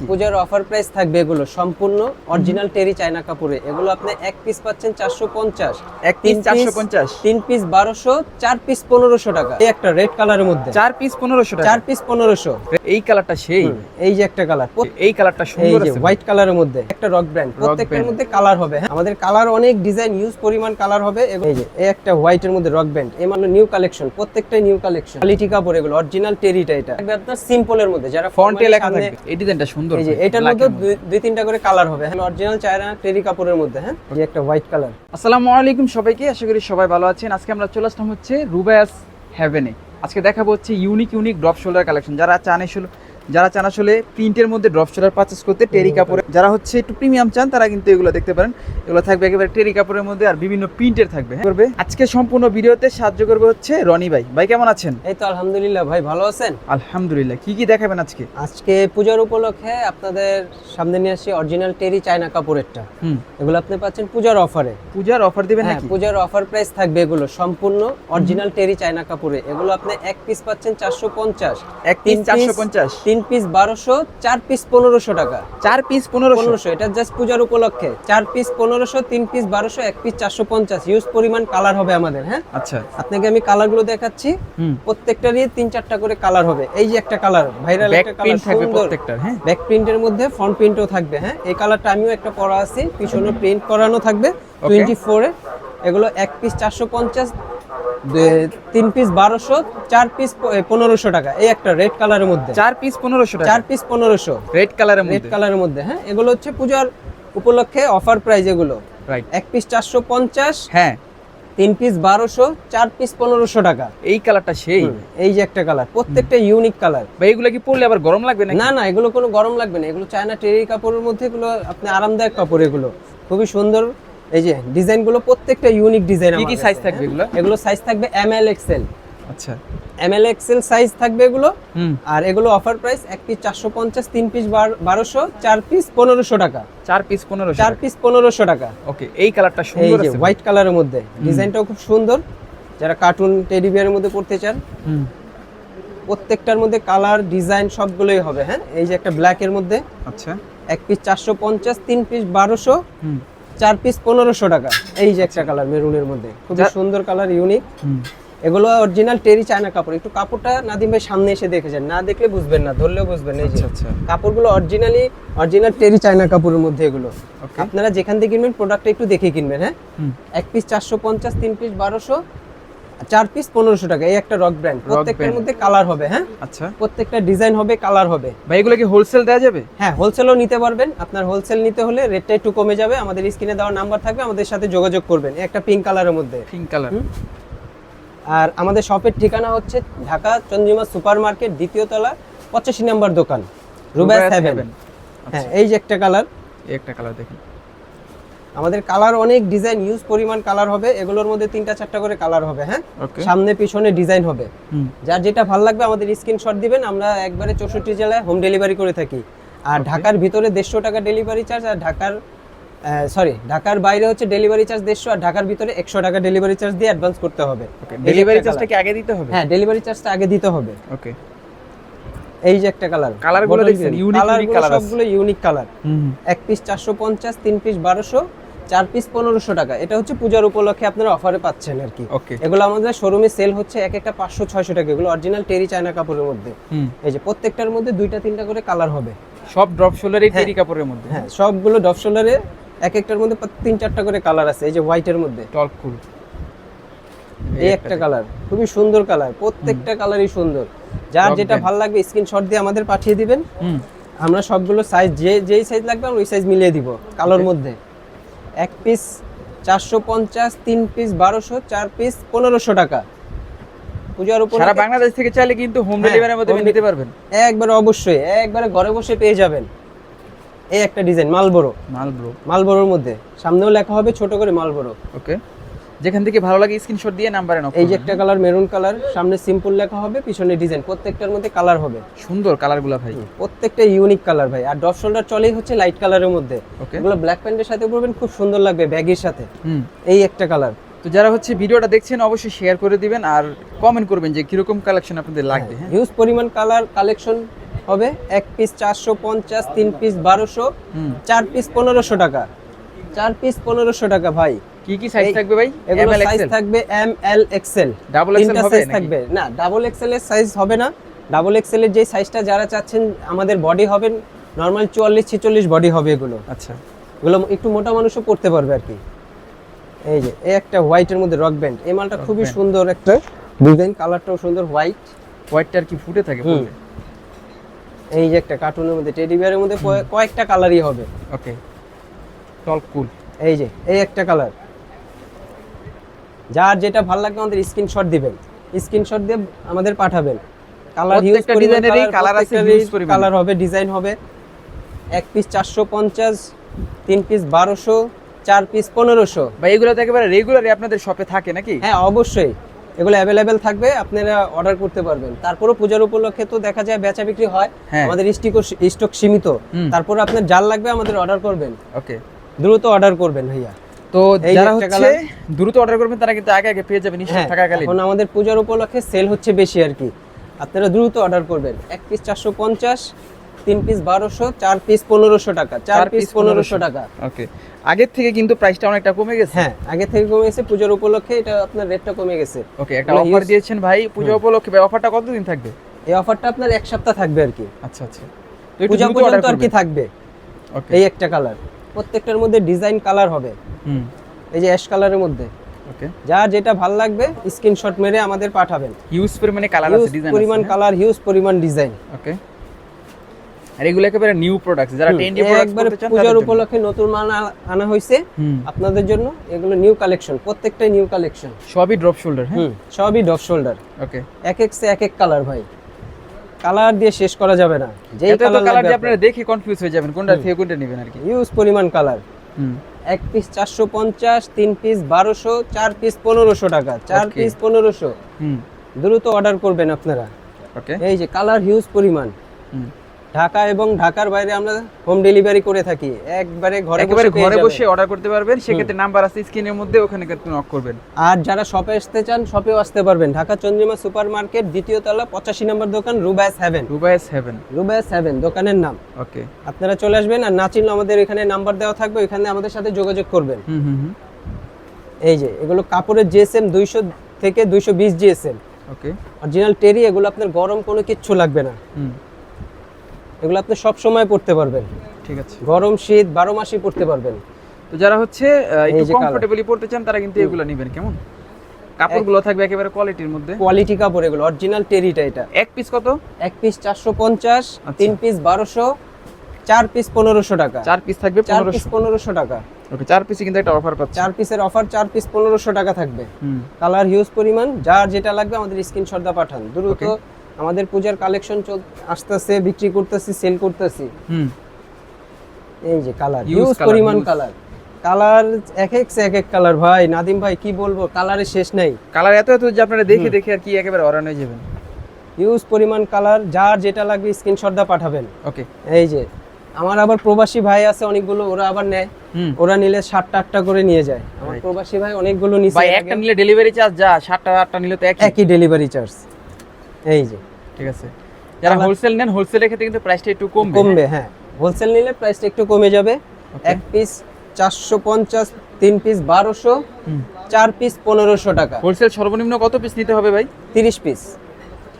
পূজার offer price থাকবে এগুলো সম্পূর্ণ অরিজিনাল টেরি চায়না কাপড়ে। এগুলো আপনি এক পিস পাচ্ছেন চারশো পঞ্চাশ। এক পিস চারশো পঞ্চাশ। তিন পিস বারোশো চার পিস পনেরোশো টাকা। এই একটা রেড কালারের মধ্যে। চার পিস পনেরোশো চার পিস পনেরোশো। এই কালারটা সেই? এই যে একটা কালার এই কালারটা এই সুন্দর যে আছে। হোয়াইট কালারের মধ্যে। একটা রক ব্র্যান্ড প্রত্যেকটার মধ্যে কালার হবে হ্যাঁ? আমাদের কালার অনেক ডিজাইন ইউজ পরিমাণ কালার হবে এবং এই যে এই একটা হোয়াইটের মধ্যে রক ব্যান্ড এই মানে নিউ কালেকশন প্রত্যেকটাই নিউ কালেকশন কোয়ালিটি কাপড় এগুলো অরিজিনাল টেরিটা এটা। আপনার সিম্পলের মধ্যে যারা ফন্টে লেখা থাকবে। এই ডিজাইনটা সুন্দর এই যে এটার মধ্যে দুই- তিনটা করে কালার হবে। হ্যাঁ অরিজিনাল চায়না টেরি কাপড়ের মধ্যে হ্যাঁ? এই একটা হোয়াইট কালার আসসালামু আলাইকুম সবাইকে আশা করি সবাই ভালো আছেন। আজকে আমরা চলে আসলাম হচ্ছে রুবায়াস হ্যাভেনে আজকে দেখাবো হচ্ছে unique unique drop shoulder collection যারা চান আসলে যারা চান আসলে প্রিন্টের মধ্যে ড্রপ শোল্ডার পারচেস করতে টেরি কাপড়ে যারা হচ্ছে একটু প্রিমিয়াম চান তারা কিন্তু এগুলো দেখতে পারেন। এগুলো থাকবে একেবারে টেরি কাপড়ের মধ্যে আর বিভিন্ন প্রিন্টের থাকবে হ্যাঁ? করবে? আজকে সম্পূর্ণ ভিডিওতে সাহায্য করবে হচ্ছে রনি ভাই। ভাই কেমন আছেন? এই তো আলহামদুলিল্লাহ ভাই ভালো আছেন? আলহামদুলিল্লাহ। কি কি দেখাবেন আজকে? আজকে পূজার উপলক্ষে আপনাদের সামনে নিয়ে আসি অরিজিনাল টেরি চায়না কাপড়েরটা হুম। এগুলো আপনি পাচ্ছেন পূজার অফারে পূজার অফার দিবেন হ্যাঁ নাকি? পূজার অফার প্রাইস থাকবে এগুলো সম্পূর্ণ অরিজিনাল টেরি চায়না কাপড়ে এগুলো আপনি এক পিস পাচ্ছেন চারশো পঞ্চাশ। এক পিস চারশো পঞ্চাশ। তিন পিস বারোশো চার পিস পনেরোশো টাকা। চার পিস পনেরোশো? পনেরোশো এটা জাস্ট পূজার উপলক্ষে। চার পিস পনেরোশো তিন পিস বারোশো এক পিস চারশো পঞ্চাশ। ইউজ পরিমাণ কালার হবে আমাদের হ্যাঁ? আচ্ছা। আপনাকে আমি কালারগুলো দেখাচ্ছি। প্রত্যেকটারই তিন চারটা করে কালার হবে। এই যে একটা কালার ভাইরাল একটা কালার প্রিন্ট থাকবে সুন্দর। হ্যাঁ? ব্যাক প্রিন্টের মধ্যে ফ্রন্ট প্রিন্টও থাকবে হ্যাঁ? এই কালারটা আমিও একটা পরা আছি। পিছনে প্রিন্ট করানো থাকবে। টোয়েন্টি ফোরে এগুলো এক পিস চারশো পঞ্চাশ তিন পিস বারোশো চার পিস পনেরোশো টাকা। এই একটা রেড কালারের মধ্যে। চার পিস পনেরোশো চার পিস পনেরোশো। রেড কালারের রেড কালারের মধ্যে। হ্যাঁ? এগুলো হচ্ছে পূজার উপলক্ষে অফার প্রাইস এগুলো। রাইট এক পিস চারশো পঞ্চাশ হ্যাঁ। তিন পিস বারোশো চার পিস পনেরোশো টাকা। এই কালারটা সেই। এই যে একটা কালার প্রত্যেকটা ইউনিক কালার ভাই এগুলো কি পরলে আবার গরম লাগবে না না না এগুলো কোনো গরম লাগবে না। এগুলো চায়না টেরি কাপড়ের মধ্যে এগুলো আপনি আরামদায়ক কাপড় এগুলো। খুবই সুন্দর এই যে ডিজাইনগুলো প্রত্যেকটা ইউনিক ডিজাইন কি কি সাইজ থাকবে এগুলো? এগুলো সাইজ থাকবে এম এল এক্সেল আচ্ছা। এম এল এক্সেল সাইজ থাকবে এগুলো। হুম। আর এগুলো অফার প্রাইস এক পিস চারশো পঞ্চাশ তিন পিস বারোশো চার পিস পনেরোশো টাকা। চার পিস পনেরো চার পিস পনেরোশো টাকা। ওকে এই কালারটা এই সুন্দর যে হোয়াইট কালারের মধ্যে। ডিজাইনটাও খুব সুন্দর। যারা কার্টুন টেডি বিয়ারের মধ্যে করতে চান হুম। প্রত্যেকটার মধ্যে কালার ডিজাইন সবগুলোই হবে হ্যাঁ? এই যে একটা ব্ল্যাক এর মধ্যে। আচ্ছা। এক পিস চারশো পঞ্চাশ তিন পিস বারোশো। হুম। চার পিস পনেরোশো টাকা। এই যে একটা কালার মেরুনের মধ্যে। খুবই সুন্দর কালার ইউনিক এগুলো অরিজিনাল টেরি চায়না কাপড়। একটু কাপড়টা নাদিম ভাই সামনে এসে দেখে যান না দেখলে বুঝবেন না ধরলেও বুঝবেন এই যে। আচ্ছা আচ্ছা। কাপড়গুলো অরিজিনালি অরিজিনাল টেরি চায়না কাপড়ের মধ্যে এগুলো। আপনারা যেখান থেকে কিনবেন প্রোডাক্টটা একটু দেখে কিনবেন হ্যাঁ? এক পিস চারশো পঞ্চাশ তিন পিস বারোশো চার পিস পনেরোশো টাকা এই একটা রক ব্র্যান্ড প্রত্যেকটার মধ্যে কালার হবে হ্যাঁ? আচ্ছা। প্রত্যেকটা ডিজাইন হবে কালার হবে। ভাই এগুলো কি হোলসেল দেওয়া যাবে? হ্যাঁ হোলসেলও নিতে পারবেন। আপনার হোলসেল নিতে হলে রেটটা একটু কমে যাবে। আমাদের স্ক্রিনে দেওয়ার নাম্বার থাকবে আমাদের সাথে যোগাযোগ করবেন। একটা পিঙ্ক কালারের মধ্যে। পিঙ্ক কালার আর আমাদের শপের ঠিকানা হচ্ছে ঢাকা চন্দ্রিমা সুপার মার্কেট দ্বিতীয় তলা পঁচাশি নাম্বার দোকান রুবাস হেভেন হ্যাঁ এই যে একটা কালার এই একটা কালার দেখি আমাদের কালার অনেক ডিজাইন ইউজ পরিমাণ কালার হবে। এগুলোর মধ্যে তিনটা চারটা করে কালার হবে হ্যাঁ? সামনে পিছনে ডিজাইন হবে। যার যেটা ভালো লাগবে আমাদের স্ক্রিনশট দিবেন আমরা একবারে চৌষট্টি জেলায় হোম ডেলিভারি করে থাকি। আর ঢাকার ভিতরে দেড়শো টাকা ডেলিভারি চার্জ আর ঢাকার সরি ঢাকার বাইরে হচ্ছে ডেলিভারি চার্জ দেড়শো আর ঢাকার ভিতরে একশো টাকা ডেলিভারি চার্জ দিয়ে অ্যাডভান্স করতে হবে। ডেলিভারি চার্জটা কি আগে দিতে হবে? হ্যাঁ ডেলিভারি চার্জটা আগে দিতে হবে। ওকে এই যে একটা কালার কালারগুলো দেখছেন, colour আছে। সবগুলো ইউনিক কালার হুম এক পিস চারশো পঞ্চাশ তিন পিস বারোশো। চার পিস পনেরোশো টাকা। এটা হচ্ছে পূজার উপলক্ষে আপনারা অফারে পাচ্ছেন আর কি। ওকে এগুলো আমাদের শোরুমে সেল হচ্ছে এক একটা পাঁচশো ছয়শো টাকা। এগুলো অরিজিনাল টেরি চায়না কাপড়ের মধ্যে। হুম। এই যে প্রত্যেকটার মধ্যে দুইটা তিনটা করে কালার হবে। সব ড্রপ শোল্ডারই হ্যাঁ। টেরি কাপড়ের মধ্যে। হ্যাঁ সবগুলো ডপ শোল্ডারে এক একটার মধ্যে তিন চারটা করে কালার আছে। এই যে হোয়াইটের মধ্যে। টল কুল এই একটা কালার খুবই সুন্দর কালার প্রত্যেকটা কালারই সুন্দর। যার যেটা। ভালো লাগবে স্ক্রিনশট দিয়ে আমাদের পাঠিয়ে দিবেন। হুম। আমরা সবগুলো সাইজ যে যেই সাইজ লাগবে আমরা ওই সাইজ মিলিয়ে দিব কালোর মধ্যে। এক পিস চারশো পঞ্চাশ তিন পিস বারোশো চার পিস পনেরোশো টাকা। পূজার উপর সারা বাংলাদেশ থেকে চাইলে কিন্তু হোম ডেলিভারির মধ্যে নিতে পারবেন। একবারে অবশ্যই একবারে ঘরে বসে পেয়ে যাবেন। এই একটা ডিজাইন মালবোর মালবোরো মালবোরোর মধ্যে। সামনেও লেখা হবে ছোট করে মালবোরো ওকে যেখান থেকে ভালো লাগে স্ক্রিনশট দিয়ে নাম্বারে নক এই যে একটা কালার মেরুন কালার সামনে সিম্পল লেখা হবে পিছনে ডিজাইন প্রত্যেকটার মধ্যে কালার হবে। সুন্দর কালারগুলো ভাই। প্রত্যেকটা ইউনিক কালার ভাই। আর ডপ শোল্ডার চলেই হচ্ছে লাইট কালারের মধ্যে। এগুলো ব্ল্যাক প্যান্টের সাথে পরবেন খুব সুন্দর লাগবে ব্যাগের সাথে। হুম। এই একটা কালার তো যারা হচ্ছে ভিডিওটা দেখছেন অবশ্যই শেয়ার করে দিবেন আর কমেন্ট করবেন যে কীরকম কালেকশন আপনাদের লাগবে হ্যাঁ? হিউজ পরিমাণ কালার কালেকশন হবে। এক পিস চারশো পঞ্চাশ তিন পিস বারোশো হুম। চার পিস পনেরোশো টাকা। চার পিস পনেরোশো টাকা ভাই। কি কি সাইজ থাকবে ভাই? এগুলো সাইজ থাকবে এম এল এক্সেল XL তিনটা হবে থাকবে। না ডাবল এক্সেল এর সাইজ হবে না। ডাবল এক্সেল এর যে সাইজটা যারা চাচ্ছেন আমাদের বডি হবে নর্মাল চুয়াল্লিশ ছিচল্লিশ বডি হবে এগুলো। আচ্ছা। এগুলো একটু মোটা মানুষও পড়তে পারবে আর কি। এই যে এই একটা হোয়াইটের মধ্যে রক ব্যান্ড এই মালটা খুবই সুন্দর একটা ডিজাইন কালারটাও সুন্দর হোয়াইট হোয়াইটটার কি ফুটে থাকে। এই যে একটা কার্টুনের মধ্যে টেডি বিয়ারের মধ্যে কয়ে- কয়েকটা কালারই হবে। ওকে টল কুল এই যে এই একটা কালার যার যেটা ভালো লাগবে আমাদের স্ক্রিনশট দিবেন। স্ক্রিনশট দিয়ে আমাদের পাঠাবেন। কালার হিউজ ডিজাইনেরই colour আছে, পরিমাণে। কালার হবে ডিজাইন হবে। এক পিস চারশো পঞ্চাশ তিন পিস বারোশো চার পিস পনেরোশো। ভাই এগুলো তো একেবারে রেগুলারই আপনাদের শপে থাকে নাকি? হ্যাঁ অবশ্যই। এগুলো অ্যাভেলেবেল থাকবে আপনারা অর্ডার করতে পারবেন। তারপরও পূজার উপলক্ষে তো দেখা যায় বেচা বিক্রি হয়। হ্যাঁ। আমাদের স্টিক স্টক সীমিত। তারপর আপনার জাল লাগবে আমাদের অর্ডার করবেন। ওকে দ্রুত অর্ডার করবেন ভাইয়া। তো যারা হচ্ছে দ্রুত অর্ডার করবেন তারা কিন্তু আগে আগে পেয়ে যাবেন হ্যাঁ থাকাকালীন। এখন আমাদের পূজার উপলক্ষে সেল হচ্ছে বেশি আর কি। আপনারা দ্রুত অর্ডার করবেন। এক পিস চারশো পঞ্চাশ তিন পিস বারোশো চার পিস পনেরোশো টাকা। চার পিস পনেরোশো টাকা। ওকে আগের থেকে কিন্তু প্রাইসটা অনেকটা কমে গেছে? হ্যাঁ আগে থেকে কমে গেছে পূজার উপলক্ষে এটা আপনার রেটটা কমে গেছে। ওকে একটা অফার দিয়েছেন ভাই পূজা উপলক্ষে। ভাই অফারটা কতদিন থাকবে? এই অফারটা আপনার এক সপ্তাহ থাকবে আর কি। আচ্ছা আচ্ছা। পূজা পর্যন্ত আর কি থাকবে। ওকে এই একটা কালার। প্রত্যেকটার মধ্যে ডিজাইন কালার হবে। এই যে অ্যাশ কালারের মধ্যে। ওকে। যার যেটা ভালো লাগবে স্ক্রিনশট মেরে আমাদের পাঠাবেন। হিউজ পরিমাণে কালার আছে ডিজাইন পরিমাণ কালার হিউজ পরিমাণ ডিজাইন ওকে। আর এগুলো একেবারে নিউ প্রোডাক্ট যারা টেন্ডি প্রোডাক্ট একবারে করতে চান পূজার উপলক্ষে নতুন মাল আনা- হয়েছে আপনাদের জন্য এগুলো নিউ কালেকশন প্রত্যেকটাই নিউ কালেকশন সবই ড্রপ শোল্ডার হ্যাঁ? সবই ড্রপ শোল্ডার ওকে। এক এক সে এক এক কালার ভাই। কালার দিয়ে শেষ করা যাবে না। যেই এত কালার কালার দিয়ে আপনারা দেখে কনফিউজ হয়ে যাবেন কোনটা থেকে কোনটা নেবেন আর কি। ইউজ পরিমাণ কালার হুম। এক পিস চারশো পঞ্চাশ তিন পিস বারোশো চার পিস পনেরোশো টাকা চার পিস পনেরোশো। হুম। দ্রুত অর্ডার করবেন আপনারা। এই যে কালার হিউজ পরিমাণ। ঢাকা এবং ঢাকার বাইরে আমরা হোম ডেলিভারি করে থাকি। একবারে ঘরে একেবারে ঘরে বসে অর্ডার করতে পারবেন সেক্ষেত্রে নাম্বার আছে স্ক্রিনের মধ্যে ওখানে কিন্তু নক করবেন। আর যারা শপে আসতে চান শপেও আসতে পারবেন। ঢাকা চন্দ্রিমা সুপার মার্কেট দ্বিতীয় তলা পঁচাশি নম্বর দোকান Rubais heaven Rubais heaven Rubais heaven দোকানের নাম। ওকে। আপনারা চলে আসবেন আর না চিনলে আমাদের এখানে নাম্বার দেওয়া থাকবে এখানে আমাদের সাথে যোগাযোগ করবেন। হুম হুম হুম। এই যে এগুলো কাপড়ের জিএসএম দুইশো থেকে দুইশো বিশ জিএসএম ওকে। অরিজিনাল টেরি এগুলো আপনার গরম কোনো কিচ্ছু লাগবে না। হুম। এগুলো আপনি সব সময় পড়তে পারবেন। ঠিক আছে। গরম শীত বারো মাসই পড়তে পারবেন। তো যারা হচ্ছে একটু। কমফোর্টেবলি পড়তে চান তারা কিন্তু এগুলো নেবেন কেমন? কাপড়গুলো থাকবে একেবারে কোয়ালিটির মধ্যে। কোয়ালিটি কাপড় এগুলো অরিজিনাল টেরিটা এটা। এক পিস কত? এক পিস চারশো পঞ্চাশ আচ্ছা। তিন পিস বারোশো চার পিস পনেরোশো টাকা। চার পিস থাকবে চার পিস পনেরোশো টাকা। ওকে চার পিসে কিন্তু একটা অফার পাচ্ছে। চার পিসের অফার চার পিস পনেরোশো টাকা থাকবে। কালার হিউজ পরিমাণ যার যেটা লাগবে আমাদের স্ক্রিনশট দা পাঠান দ্রুত. আমাদের পূজার কালেকশন আসতেছে বিক্রি করতেছি সেল করতেছি। হুম। এই যে কালার colour, পরিমাণ কালার কালার এক এক এক এক কালার ভাই নাদিম ভাই কি বলব কালারের শেষ নাই। কালার এত এত যে আপনারা দেখে দেখে আর কি একেবারে অরান হয়ে যাবেন। হিউজ পরিমাণ কালার যার যেটা লাগবে স্ক্রিনশট দা পাঠাবেন। ওকে এই যে আমার আবার প্রবাসী ভাই আছে অনেকগুলো ওরা আবার নেয়। ওরা নিলে সাতটা আটটা করে নিয়ে যায়। আমার প্রবাসী ভাই অনেকগুলো নিচে ভাই একটা নিলে ডেলিভারি চার্জ যা সাতটা আটটা নিলে তো একই। ডেলিভারি চার্জ এই যে ঠিক আছে। যারা হোলসেল নেন হোলসেলের ক্ষেত্রে কিন্তু প্রাইসটা একটু কমবে। কমবে হ্যাঁ। হোলসেল নিলে প্রাইসটা একটু কমে যাবে। এক পিস চারশো পঞ্চাশ তিন পিস বারোশো। চার পিস পনেরোশো টাকা। হোলসেল সর্বনিম্ন কত পিস নিতে হবে ভাই? তিরিশ পিস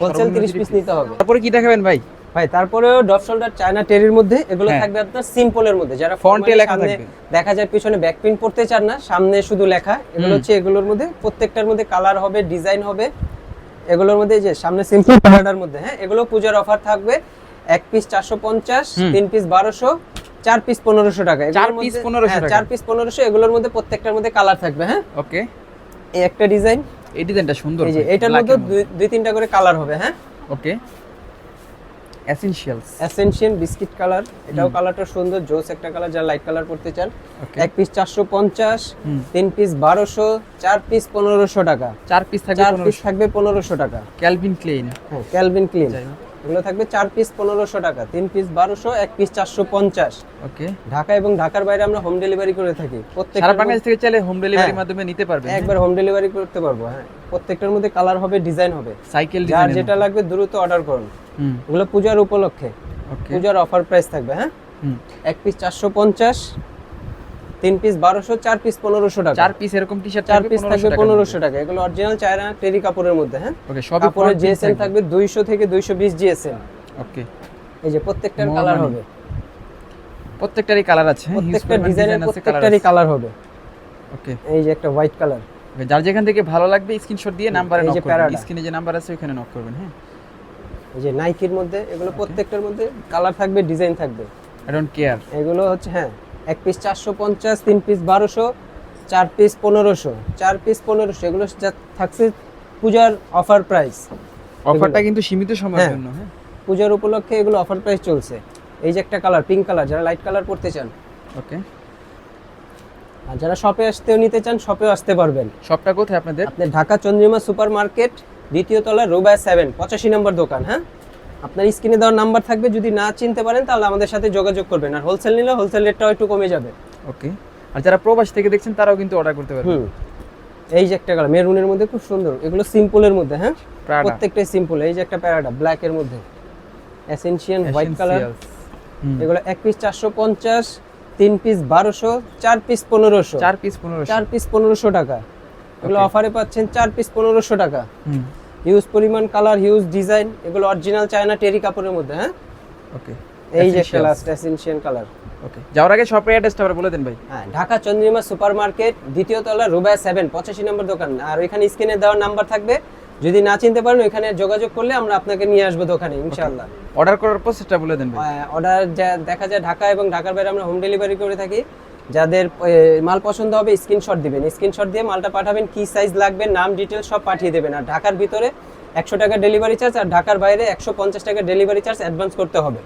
হোলসেল তিরিশ 30 পিস নিতে হবে। তারপরে কি দেখাবেন ভাই? ভাই তারপরেও ডপ শোল্ডার চায়না টেরির মধ্যে এগুলো হ্যাঁ। থাকবে আপনার সিম্পলের মধ্যে। যারা ফ্রন্টে লেখা থাকবে। দেখা যায় পিছনে ব্যাক প্রিন্ট পড়তে চান না সামনে শুধু লেখা। এগুলো হচ্ছে এগুলোর মধ্যে প্রত্যেকটার মধ্যে কালার হবে ডিজাইন হবে। এগুলোর মধ্যে যে সামনে সিম্পল কালারটার মধ্যে হ্যাঁ এগুলো পূজার অফার থাকবে। এক পিস চারশো পঞ্চাশ। তিন পিস বারোশো চার পিস পনেরোশো টাকা। চার পিস পনেরোশো 1500 হ্যাঁ, টাকা। চার পিস পনেরোশো এগুলোর মধ্যে প্রত্যেকটার মধ্যে কালার থাকবে হ্যাঁ। ওকে। এই একটা ডিজাইন এই ডিজাইনটা সুন্দর এই যে এটার মধ্যে দুই তিনটা করে কালার হবে হ্যাঁ। Okay. Essentials essential biscuit colour এটাও কালারটা সুন্দর জোস একটা কালার যারা লাইট কালার করতে চান। এক পিস চারশো পঞ্চাশ তিন পিস বারোশো চার পিস পনেরোশো টাকা। চার পিস থাকবে চার পিস থাকবে পনেরোশো টাকা। ক্যালভিন ক্লিন হ্যাঁ ক্যালভিন ক্লিন এগুলো থাকবে চার পিস পনেরোশো টাকা তিন পিস বারোশো এক পিস চারশো পঞ্চাশ। ওকে। ঢাকা এবং ঢাকার বাইরে আমরা হোম ডেলিভারি করে থাকি। প্রত্যেক বাংলাদেশ থেকে চাইলে হোম ডেলিভারির হ্যাঁ। মাধ্যমে নিতে পারবেন একবার হোম ডেলিভারি করতে পারব হ্যাঁ। প্রত্যেকটার মধ্যে কালার হবে ডিজাইন হবে। সাইকেল যার যেটা লাগবে দ্রুত অর্ডার করুন। হুম। এগুলো পূজার উপলক্ষে। পূজার অফার প্রাইস থাকবে হ্যাঁ? এক পিস চারশো পঞ্চাশ তিন পিস বারোশো চার পিস পনেরোশো টাকা। চার পিস এরকম টি শার্ট চার পিস থাকবে পনেরোশো টাকা। এগুলো অরিজিনাল চায়না টেরি কাপড়ের মধ্যে হ্যাঁ? ওকে সবই কাপড়ের জিএসএম থাকবে। দুইশো থেকে দুইশো বিশ জিএসএম ওকে এই যে প্রত্যেকটার কালার হবে। প্রত্যেকটারই কালার আছে? প্রত্যেকটা ডিজাইনের প্রত্যেকটারই কালার হবে। ওকে এই যে একটা হোয়াইট কালার যার যেখান থেকে ভালো লাগবে স্ক্রিনশট দিয়ে নাম্বারে নক যে করবেন। স্ক্রিনে যে নাম্বার আছে ওখানে নক করবেন হ্যাঁ? এই যে নাইকির মধ্যে এগুলো প্রত্যেকটার মধ্যে কালার থাকবে ডিজাইন থাকবে। আই ডোন্ট কেয়ার এগুলো হচ্ছে হ্যাঁ। এক পিস চারশো পঞ্চাশ তিন পিস বারোশো চার পিস পনেরোশো। চার পিস পনেরোশো এগুলো থাকছে পূজার অফার প্রাইস অফারটা কিন্তু সীমিত সময়ের হ্যাঁ। জন্য হ্যাঁ। পূজার উপলক্ষে এগুলো অফার প্রাইস চলছে। এই যে একটা কালার পিঙ্ক কালার যারা লাইট কালার পড়তে চান। ওকে আর যারা শপে আসতেও নিতে চান শপেও আসতে পারবেন। শপটা কোথায় আপনাদের? আপনি ঢাকা চন্দ্রিমা সুপার মার্কেট দ্বিতীয় তলা রোবায় সেভেন পঁচাশি নম্বর দোকান হ্যাঁ? আপনার স্ক্রিনে দেওয়ার নাম্বার থাকবে যদি না চিনতে পারেন তাহলে আমাদের সাথে যোগাযোগ করবেন। আর হোলসেল নিলে হোলসেল রেটটাও একটু কমে যাবে। ওকে আর যারা প্রবাস থেকে দেখছেন তারাও কিন্তু অর্ডার করতে পারবেন। এই যে একটা কালার মেরুনের মধ্যে খুব সুন্দর। এগুলো সিম্পলের মধ্যে হ্যাঁ? প্রত্যেকটাই সিম্পল এই যে একটা প্যারাডা ব্ল্যাক এর মধ্যে। এসেনশিয়ান হোয়াইট কালার এগুলো এক পিস চারশো পঞ্চাশ তিন পিস বারোশো চার পিস পনেরোশো। চার পিস পনেরো চার পিস পনেরোশো টাকা। এগুলো. অফারে পাচ্ছেন চার পিস পনেরোশো টাকা। হুম। হিউজ পরিমাণ কালার হিউজ ডিজাইন এগুলো অরিজিনাল চায়না টেরি কাপড়ের মধ্যে হ্যাঁ? ওকে এই যে। লাস্ট এসেনশিয়ান কালার ওকে যাওয়ার আগে শপের অ্যাড্রেসটা আবার বলে দেন ভাই। হ্যাঁ ঢাকা চন্দ্রিমা সুপার মার্কেট দ্বিতীয় তলা রুবায় সেভেন পঁচাশি নম্বর দোকান। আর ওইখানে স্ক্রিনে দেওয়ার নাম্বার থাকবে। যদি না চিনতে পারেন ওইখানে যোগাযোগ করলে আমরা আপনাকে নিয়ে আসব দোকানে ইনশাআল্লাহ। অর্ডার করার প্রসেসটা বলে দেন ভাই। অর্ডার দেখা যায় ঢাকা এবং ঢাকার বাইরে আমরা হোম ডেলিভারি করে থাকি। যাদের মাল পছন্দ হবে স্ক্রিনশট দিবেন। স্ক্রিনশট দিয়ে মালটা পাঠাবেন, কি সাইজ লাগবে, নাম ডিটেল সব পাঠিয়ে দেবেন। আর ঢাকার ভিতরে একশো টাকা ডেলিভারি চার্জ আর ঢাকার বাইরে একশো পঞ্চাশ টাকা ডেলিভারি চার্জ অ্যাডভান্স করতে হবে।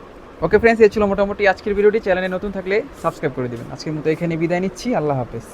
ওকে ফ্রেন্ডস এই ছিল মোটামুটি আজকের ভিডিওটি। চ্যানেলে নতুন থাকলে সাবস্ক্রাইব করে দেবেন। আজকের মতো এখানে বিদায় নিচ্ছি। আল্লাহ হাফেজ।